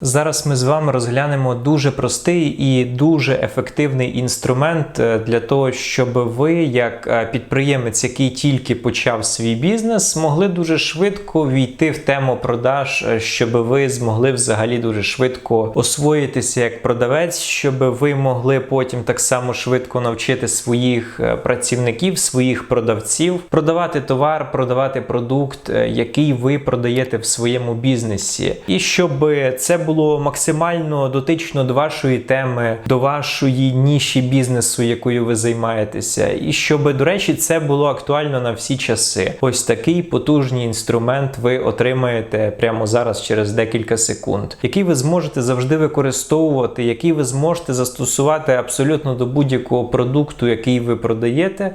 Зараз ми з вами розглянемо дуже простий і дуже ефективний інструмент е, для того, щоб ви, як е, підприємець, який тільки почав свій бізнес, могли дуже швидко війти в тему продаж, е, щоб ви змогли взагалі дуже швидко освоїтися як продавець, щоб ви могли потім так само швидко навчити своїх працівників, своїх продавців продавати товар, продавати продукт, який ви продаєте в своєму бізнесі, і щоб це було максимально дотично до вашої теми, до вашої ніші бізнесу, якою ви займаєтеся, і щоб, до речі, це було актуально на всі часи. Ось такий потужний інструмент ви отримаєте прямо зараз через декілька секунд, який ви зможете завжди використовувати, який ви зможете застосувати абсолютно до будь-якого продукту, який ви продаєте.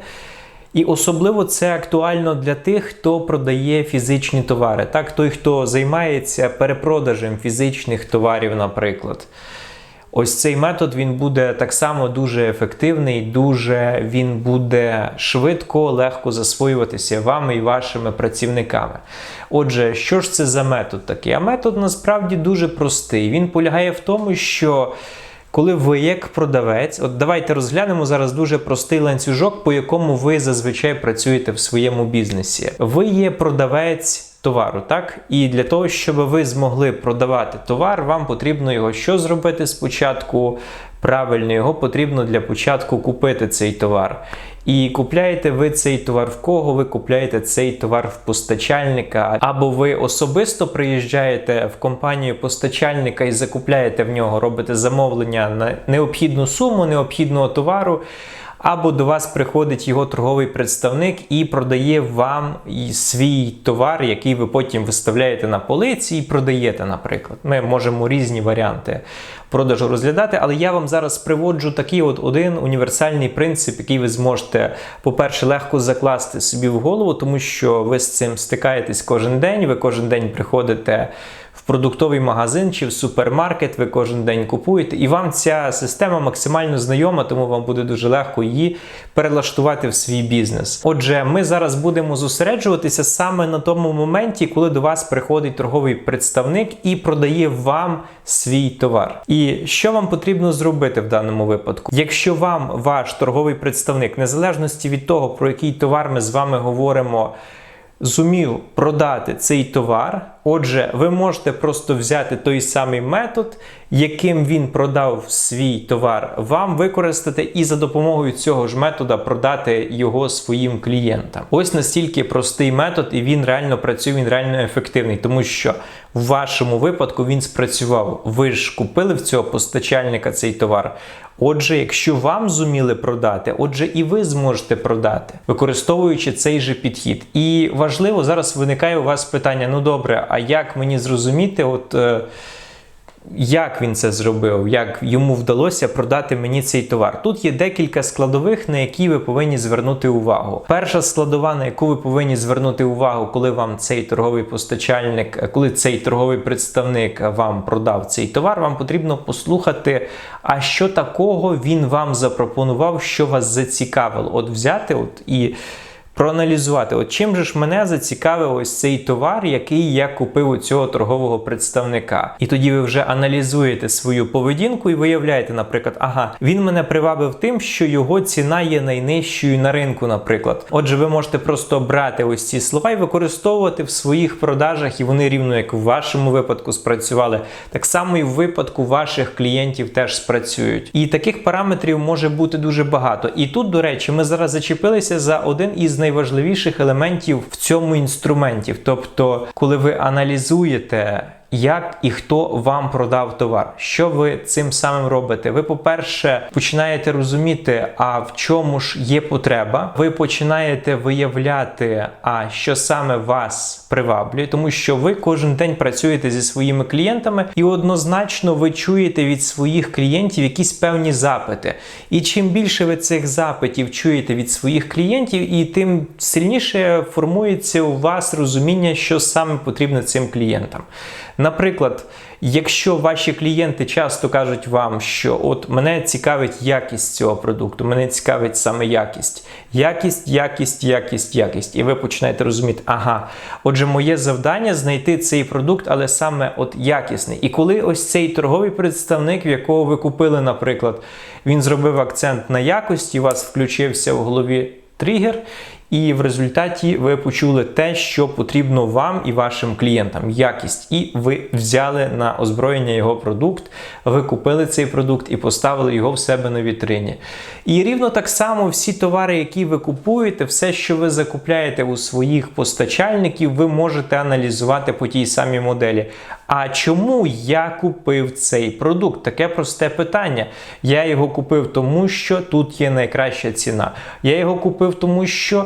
І особливо це актуально для тих, хто продає фізичні товари, так той, хто займається перепродажем фізичних товарів, наприклад. Ось цей метод він буде так само дуже ефективний, дуже він буде швидко, легко засвоюватися вами і вашими працівниками. Отже, що ж це за метод такий? А метод насправді дуже простий. Він полягає в тому, що коли ви як продавець, от давайте розглянемо зараз дуже простий ланцюжок, по якому ви зазвичай працюєте в своєму бізнесі. Ви є продавець. Товару, так? І для того, щоб ви змогли продавати товар, вам потрібно його що зробити спочатку? Правильно, його потрібно для початку купити цей товар. І купляєте ви цей товар в кого? Ви купляєте цей товар в постачальника, або ви особисто приїжджаєте в компанію постачальника і закупляєте в нього, робите замовлення на необхідну суму необхідного товару. Або до вас приходить його торговий представник і продає вам свій товар, який ви потім виставляєте на полиці і продаєте, наприклад. Ми можемо різні варіанти продажу розглядати, але я вам зараз приводжу такий от один універсальний принцип, який ви зможете, по-перше, легко закласти собі в голову, тому що ви з цим стикаєтесь кожен день, ви кожен день приходите в продуктовий магазин чи в супермаркет, ви кожен день купуєте, і вам ця система максимально знайома, тому вам буде дуже легко її перелаштувати в свій бізнес. Отже, ми зараз будемо зосереджуватися саме на тому моменті, коли до вас приходить торговий представник і продає вам свій товар. І що вам потрібно зробити в даному випадку? Якщо вам ваш торговий представник, незалежності від того, про який товар ми з вами говоримо, зумів продати цей товар. Отже, ви можете просто взяти той самий метод, яким він продав свій товар, вам використати і за допомогою цього ж метода продати його своїм клієнтам. Ось настільки простий метод, і він реально працює, він реально ефективний, тому що в вашому випадку він спрацював. Ви ж купили в цього постачальника цей товар. Отже, якщо вам зуміли продати, отже, і ви зможете продати, використовуючи цей же підхід. І важливо, зараз виникає у вас питання: ну добре, а як мені зрозуміти, от. Е, як він це зробив, як йому вдалося продати мені цей товар? Тут є декілька складових, на які ви повинні звернути увагу. Перша складова, на яку ви повинні звернути увагу, коли вам цей торговий постачальник, коли цей торговий представник вам продав цей товар, вам потрібно послухати, а що такого він вам запропонував, що вас зацікавило. От взяти от і проаналізувати, от чим же ж мене зацікавив ось цей товар, який я купив у цього торгового представника. І тоді ви вже аналізуєте свою поведінку і виявляєте, наприклад, ага, він мене привабив тим, що його ціна є найнижчою на ринку, наприклад. Отже, ви можете просто брати ось ці слова і використовувати в своїх продажах, і вони рівно як в вашому випадку спрацювали. Так само і в випадку ваших клієнтів теж спрацюють. І таких параметрів може бути дуже багато. І тут, до речі, ми зараз зачепилися за один із найважливіших елементів в цьому інструменті. Тобто, коли ви аналізуєте як і хто вам продав товар. Що ви цим самим робите? Ви, по-перше, починаєте розуміти, а в чому ж є потреба. Ви починаєте виявляти, а що саме вас приваблює, тому що ви кожен день працюєте зі своїми клієнтами, і однозначно ви чуєте від своїх клієнтів якісь певні запити. І чим більше ви цих запитів чуєте від своїх клієнтів, і тим сильніше формується у вас розуміння, що саме потрібно цим клієнтам. Наприклад, якщо ваші клієнти часто кажуть вам, що от мене цікавить якість цього продукту, мене цікавить саме якість, якість, якість, якість, якість, і ви починаєте розуміти, ага, отже, моє завдання знайти цей продукт, але саме от якісний. І коли ось цей торговий представник, в якого ви купили, наприклад, він зробив акцент на якості, у вас включився в голові тригер, і в результаті ви почули те, що потрібно вам і вашим клієнтам якість. І ви взяли на озброєння його продукт, ви купили цей продукт і поставили його в себе на вітрині. І рівно так само всі товари, які ви купуєте, все, що ви закупляєте у своїх постачальників, ви можете аналізувати по тій самій моделі. А чому я купив цей продукт? Таке просте питання. Я його купив, тому що тут є найкраща ціна. Я його купив, тому що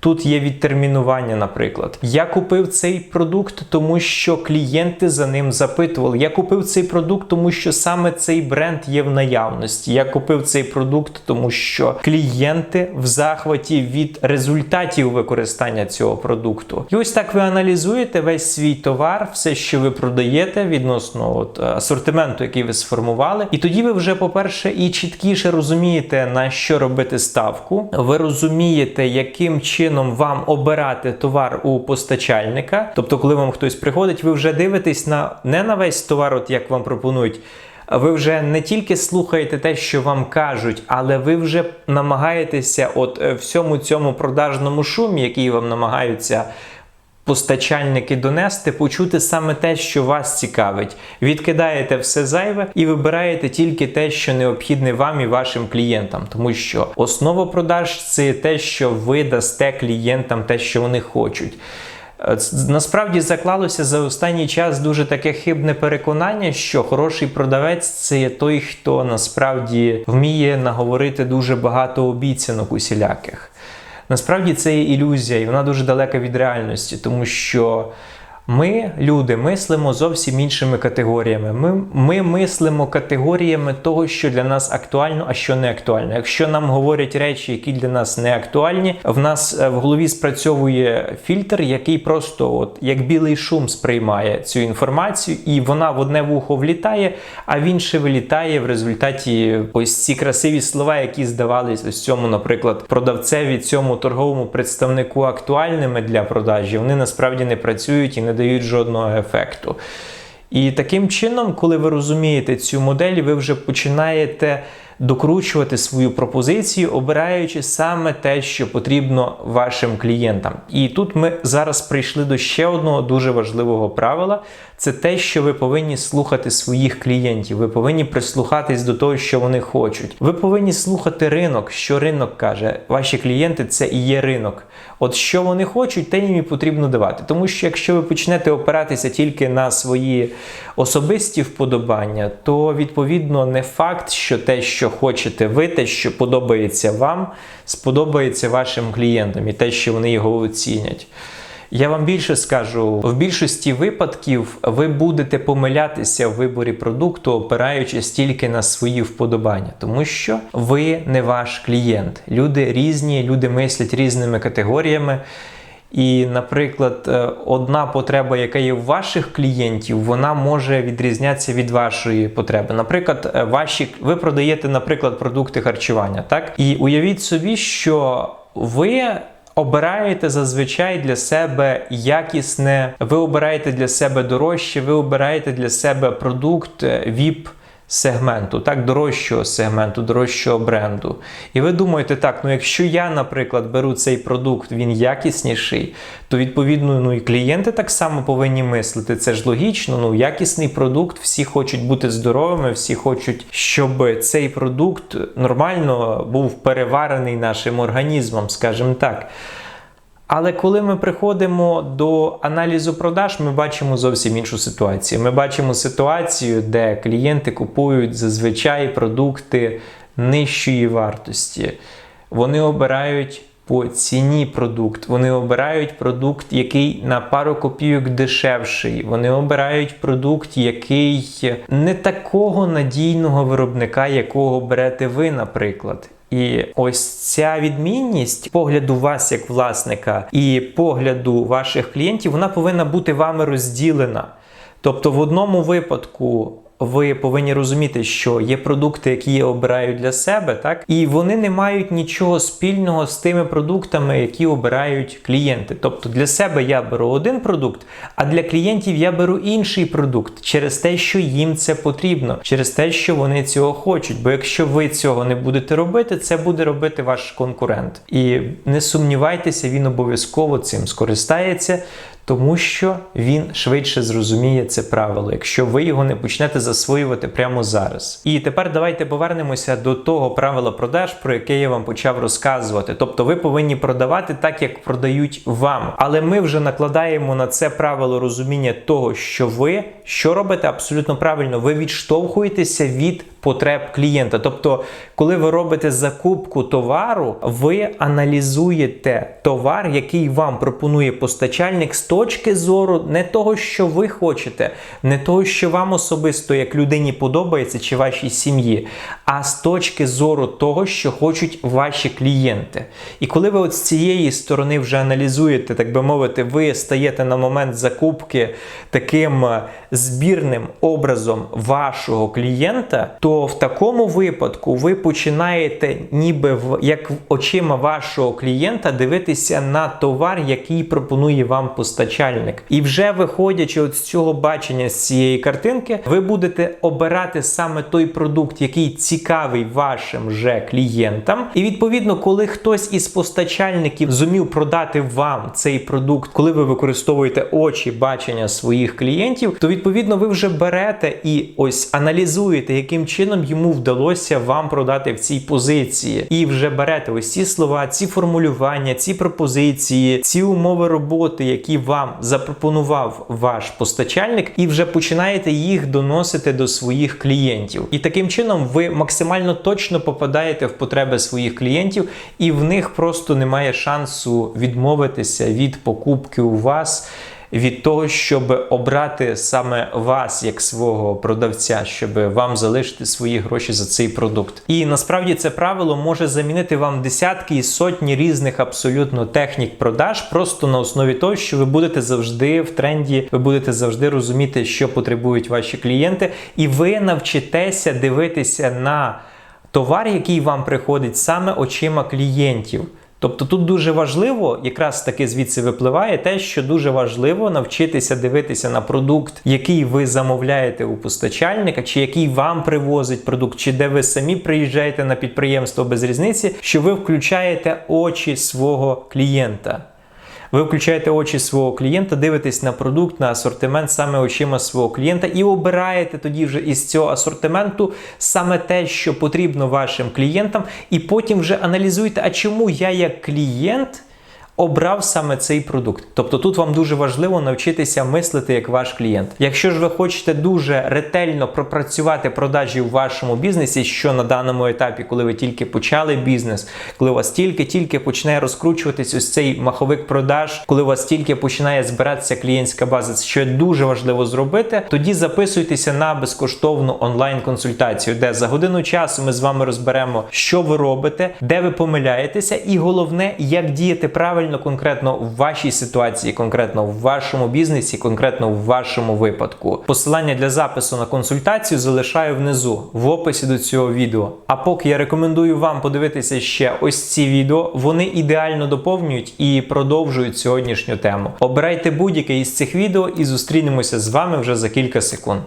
Тут є відтермінування, наприклад. Я купив цей продукт, тому що клієнти за ним запитували. Я купив цей продукт, тому що саме цей бренд є в наявності. Я купив цей продукт, тому що клієнти в захваті від результатів використання цього продукту. І ось так ви аналізуєте весь свій товар, все, що ви продаєте відносно от, асортименту, який ви сформували. І тоді ви вже, по-перше, і чіткіше розумієте, на що робити ставку. Ви розумієте, яким чином чином вам обирати товар у постачальника. Тобто, коли вам хтось приходить, ви вже дивитесь на не на весь товар, от як вам пропонують. Ви вже не тільки слухаєте те, що вам кажуть, але ви вже намагаєтеся, от е, всьому цьому продажному шумі, який вам намагаються постачальники донести, почути саме те, що вас цікавить. Відкидаєте все зайве і вибираєте тільки те, що необхідне вам і вашим клієнтам, тому що основа продаж це те, що ви дасте клієнтам те, що вони хочуть. Е, насправді заклалося за останній час дуже таке хибне переконання, що хороший продавець це є той, хто насправді вміє наговорити дуже багато обіцянок усіляких. Насправді це є ілюзія, і вона дуже далека від реальності, тому що ми, люди, мислимо зовсім іншими категоріями. Ми ми мислимо категоріями того, що для нас актуально, а що не актуально. Якщо нам говорять речі, які для нас не актуальні, в нас е, в голові спрацьовує фільтр, який просто, от як білий шум, сприймає цю інформацію, і вона в одне вухо влітає, а в інше вилітає в результаті ось ці красиві слова, які здавались ось цьому, наприклад, продавцеві цьому торговому представнику актуальними для продажі. Вони насправді не працюють і не дають жодного ефекту. І таким чином, коли ви розумієте цю модель, ви вже починаєте докручувати свою пропозицію, обираючи саме те, що потрібно вашим клієнтам. І тут ми зараз прийшли до ще одного дуже важливого правила: це те, що ви повинні слухати своїх клієнтів. Ви повинні прислухатись до того, що вони хочуть. Ви повинні слухати ринок, що ринок каже. Ваші клієнти це і є ринок. От що вони хочуть, те їм і потрібно давати. Тому що якщо ви почнете опиратися тільки на свої особисті вподобання, то відповідно не факт, що те, що хочете ви, те, що подобається вам, сподобається вашим клієнтам і те, що вони його оцінять. Я вам більше скажу, в більшості випадків ви будете помилятися в виборі продукту, опираючись тільки на свої вподобання, тому що ви не ваш клієнт. Люди різні, люди мислять різними категоріями. І, наприклад, е, одна потреба, яка є у ваших клієнтів, вона може відрізнятися від вашої потреби. Наприклад, е, ваші ви продаєте, наприклад, продукти харчування, так? І уявіть собі, що ви обираєте зазвичай для себе якісне, ви обираєте для себе дорожче, ви обираєте для себе продукт е, сегменту, так, дорожчого сегменту, дорожчого бренду. І ви думаєте, так, ну якщо я, наприклад, беру цей продукт, він якісніший, то відповідно ну і клієнти так само повинні мислити. Це ж логічно, ну якісний продукт, всі хочуть бути здоровими, всі хочуть, щоб цей продукт нормально був переварений нашим організмом, скажімо так. Але коли ми приходимо до аналізу продаж, ми бачимо зовсім іншу ситуацію. Ми бачимо ситуацію, де клієнти купують зазвичай продукти нижчої вартості. Вони обирають по ціні продукт, вони обирають продукт, який на пару копійок дешевший. Вони обирають продукт, який не такого надійного виробника, якого берете ви, наприклад. І ось ця відмінність погляду вас як власника і погляду ваших клієнтів, вона повинна бути вами розділена. Тобто, в одному випадку ви повинні розуміти, що є продукти, які я обираю для себе, так і вони не мають нічого спільного з тими продуктами, які обирають клієнти. Тобто для себе я беру один продукт, а для клієнтів я беру інший продукт через те, що їм це потрібно, через те, що вони цього хочуть. Бо якщо ви цього не будете робити, це буде робити ваш конкурент. І не сумнівайтеся, він обов'язково цим скористається. Тому що він швидше зрозуміє це правило, якщо ви його не почнете засвоювати прямо зараз. І тепер давайте повернемося до того правила продаж, про яке я вам почав розказувати. Тобто ви повинні продавати так, як продають вам. Але ми вже накладаємо на це правило розуміння того, що ви що робите абсолютно правильно. Ви відштовхуєтеся від потреб клієнта. Тобто, коли ви робите закупку товару, ви аналізуєте товар, який вам пропонує постачальник з точки зору не того, що ви хочете, не того, що вам особисто як людині подобається чи вашій сім'ї, а з точки зору того, що хочуть ваші клієнти. І коли ви от з цієї сторони вже аналізуєте, так би мовити, ви стаєте на момент закупки таким е, збірним образом вашого клієнта, то в такому випадку ви починаєте, ніби в як очима вашого клієнта, дивитися на товар, який пропонує вам постачальник. І вже виходячи от з цього бачення з цієї картинки, ви будете обирати саме той продукт, який цікавий вашим же клієнтам. І відповідно, коли хтось із постачальників зумів продати вам цей продукт, коли ви використовуєте очі бачення своїх клієнтів, то відповідно ви вже берете і ось аналізуєте, яким чином йому вдалося вам продати в цій позиції, і вже берете ось ці слова, ці формулювання, ці пропозиції, ці умови роботи, які вам запропонував ваш постачальник, і вже починаєте їх доносити до своїх клієнтів. І таким чином ви максимально точно попадаєте в потреби своїх клієнтів, і в них просто немає шансу відмовитися від покупки у вас. Від того, щоб обрати саме вас як свого продавця, щоб вам залишити свої гроші за цей продукт. І насправді це правило може замінити вам десятки і сотні різних абсолютно технік продаж, просто на основі того, що ви будете завжди в тренді, ви будете завжди розуміти, що потребують ваші клієнти, і ви навчитеся дивитися на товар, який вам приходить саме очима клієнтів. Тобто тут дуже важливо, якраз таки звідси випливає те, що дуже важливо навчитися дивитися на продукт, який ви замовляєте у постачальника, чи який вам привозить продукт, чи де ви самі приїжджаєте на підприємство без різниці, що ви включаєте очі свого клієнта. Ви включаєте очі свого клієнта, дивитесь на продукт, на асортимент саме очима свого клієнта, і обираєте тоді вже із цього асортименту саме те, що потрібно вашим клієнтам, і потім вже аналізуєте, а чому я як клієнт. Обрав саме цей продукт. Тобто тут вам дуже важливо навчитися мислити як ваш клієнт. Якщо ж ви хочете дуже ретельно пропрацювати продажі в вашому бізнесі, що на даному етапі, коли ви тільки почали бізнес, коли у вас тільки-тільки починає розкручуватись ось цей маховик продаж, коли у вас тільки починає збиратися клієнтська база, що дуже важливо зробити, тоді записуйтеся на безкоштовну онлайн-консультацію, де за годину часу ми з вами розберемо, що ви робите, де ви помиляєтеся, і головне, як діяти правильно конкретно в вашій ситуації, конкретно в вашому бізнесі, конкретно в вашому випадку. Посилання для запису на консультацію залишаю внизу в описі до цього відео. А поки я рекомендую вам подивитися ще ось ці відео, вони ідеально доповнюють і продовжують сьогоднішню тему. Обирайте будь-яке із цих відео і зустрінемося з вами вже за кілька секунд.